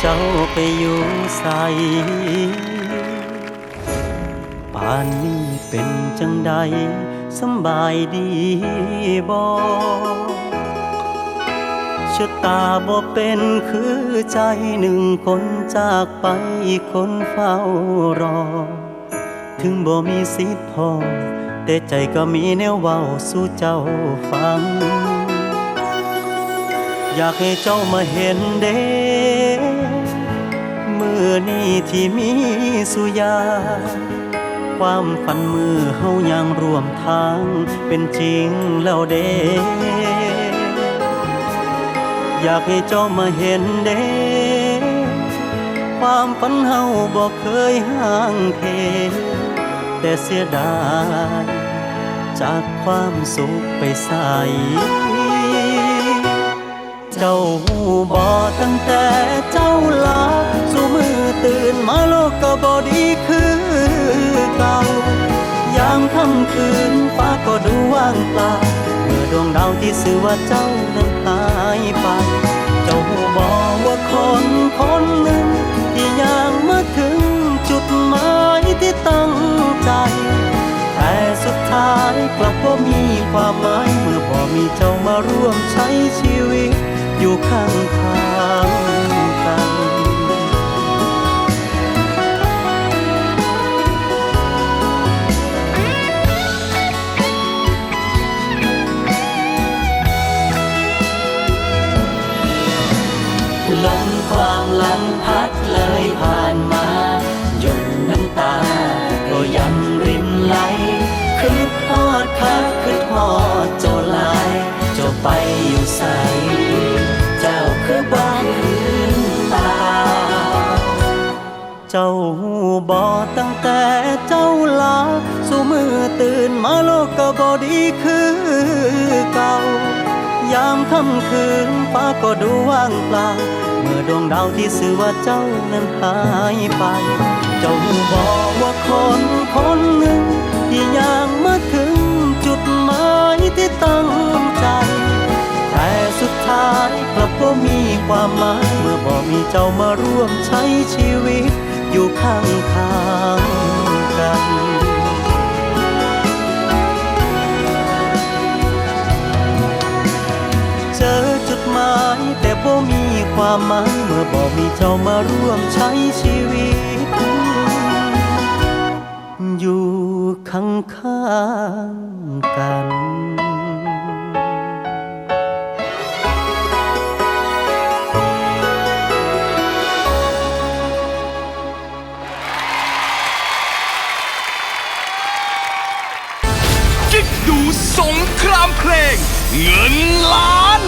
เจ้าไปอยู่ใสป่านนี้เป็นจังใดสำบายดีบ่ชะตาบ่เป็นคือใจหนึ่งคนจากไปอีกคนเฝ้ารอ ถึงบ่มีสิทธิ์พอ แต่ใจก็มีแนวเว้าสู่เจ้าฟัง อยากให้เจ้ามาเห็นเด้มือนี้ที่มีสุยา ความฝันมือเฮายังร่วมทางเป็นจริงแล้วเด้อยากให้เจ้ามาเห็นเด้ความฝันเฮาบอกเคยห่างเทแต่เสียดายจากความสุขไปใส่ เจ้าหูบอตั้งแต่เจ้าลาสู่มือตื่นมาโลกก็บอดีคือเก่ายามค่ำคืนฟ้าก็ดูว่างเปล่าเมื่อดวงดาวที่สื่อว่าเจ้านั้นหายไป เจ้าหูบอว่าคนคนหนึ่งที่ยังมาถึงจุดหมายที่ตั้งใจแต่สุดท้ายกลับบ่มีความหมายเมื่อบ่มีเจ้ามาร่วมใช้ชีวิต อยู่ข้างทางกันลมความลังพัดเลยผ่านมาหยดน้ำตา ก็ยังรินไหลคืดทอดคักคืดทอดเจ้าลายเจ้าไปอยู่ใส คือบ้านคืนตา เจ้าหูบอตั้งแต่เจ้าลาสู่มือตื่นมาโลกก็บอดีคือเก่ายามค่ำคืนฟ้าก็ดูว่างเปล่า เมื่อดวงดาวที่สื่อว่าเจ้านั้นหายไป เจ้าหูบอกว่าคนคนหนึ่ง ที่ยังมาถึงจุดหมายที่ตั้ง ก็มีความหมายเมื่อบอกมีเจ้ามาร่วมใช้ชีวิต อยู่ข้างทางกันเจอจุดหมายแต่บ่มีความหมายเมื่อบอกมีเจ้ามาร่วมใช้ชีวิต เงินล้าน